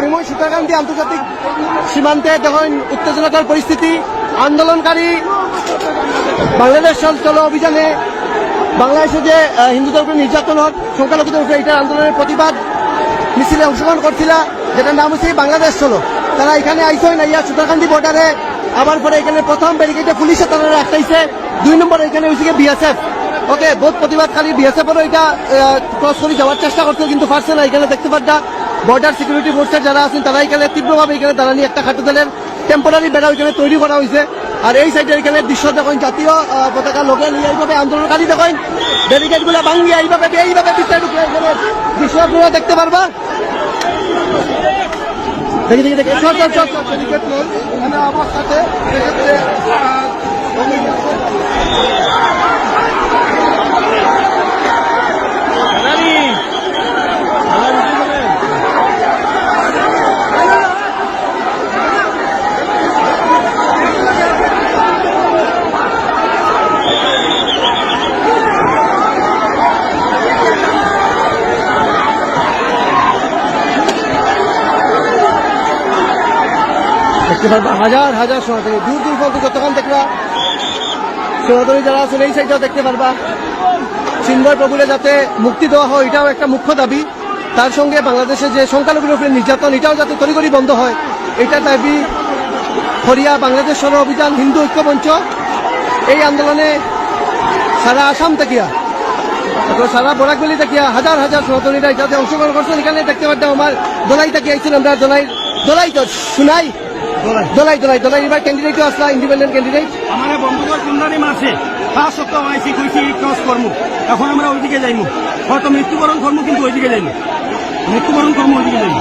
হরিময় সীতাকান্তি আন্তর্জাতিক সীমান্তে দেখেন উত্তেজনাকর পরিস্থিতি, আন্দোলনকারী বাংলাদেশ চল অভিযানে বাংলাদেশে যে হিন্দুদের উপরে নির্যাতন হোক সংখ্যালঘুদের উপরে এটার আন্দোলনের প্রতিবাদ, মিছিলে অংশগ্রহণ করছিল, যেটার নাম হচ্ছে বাংলাদেশ চলো। তারা এখানে আইসই না ইয়া সুতারকান্দি বর্ডারে, আবার পরে এখানে প্রথম ব্যারিকেডে পুলিশে তারা আটকাইছে দুই নম্বর এখানে হয়েছে বিএসএফ ওকে, বহুত প্রতিবাদকারী বিএসএফ এরও এটা ক্রস করে যাওয়ার চেষ্টা করছে কিন্তু পারছে না, এখানে দেখতে পাচ্ছা বর্ডার সিকিউরিটি ফোর্সের যারা আছেন তারা এখানে তীব্রভাবে এখানে দাঁড়ানি একটা খাটো দলের টেম্পোরারি বেড়া এখানে তৈরি করা হয়েছে। আর এই সাইডে এখানে দৃশ্য দেখেন, জাতীয় পতাকা লোকে নিয়ে এইভাবে আন্দোলনকারী দেখেন ব্যারিকেডগুলা ভাঙ্গিয়ে এইভাবে এইভাবে ঢুকে দৃশ্য দেখতে পারবা। দেখি দেখি দেখি। ব্যারিকেড আমার সাথে দেখতে পারবা, হাজার হাজার সনাতনী দূর দূর পর্যন্ত যতক্ষণ দেখবা। সনাতনী যারা আছেন, এই সাইডটাও দেখতে পারবা। চিন্ময় প্রভুরে যাতে মুক্তি দেওয়া হয়, এটাও একটা মুখ্য দাবি। তার সঙ্গে বাংলাদেশে যে সংখ্যালঘুর উপরে নির্যাতন, এটাও যাতে তড়িঘড়ি বন্ধ হয়, এটা দাবি হরিয়া বাংলাদেশ সর অভিযান হিন্দু ঐক্যমঞ্চ এই আন্দোলনে সারা আসাম থেকিয়া তারপর সারা বরাকবলি থেকিয়া হাজার হাজার সনাতনীরা এটাতে অংশগ্রহণ করছেন। এখানে দেখতে পারতাম আমার দোলাই থেকে আইছেন আমরা, দোলাই দোলাই তো শুনাই। দোলাই দোলাই দোলাই এবার ক্যান্ডিডেটও আসলা ইন্ডিপেন্ডেন্ট ক্যান্ডিডেট আমার বন্ধুদের কুন্দানি মাসে পাঁচ সপ্তাহ আইসি কইছি ক্রস করমু এখন আমরা ওইদিকে যাইমু। হয়তো মৃত্যুবরণ করমু কিন্তু ওইদিকে যাইমু। মৃত্যুবরণ করমু ওইদিকে যাইমু।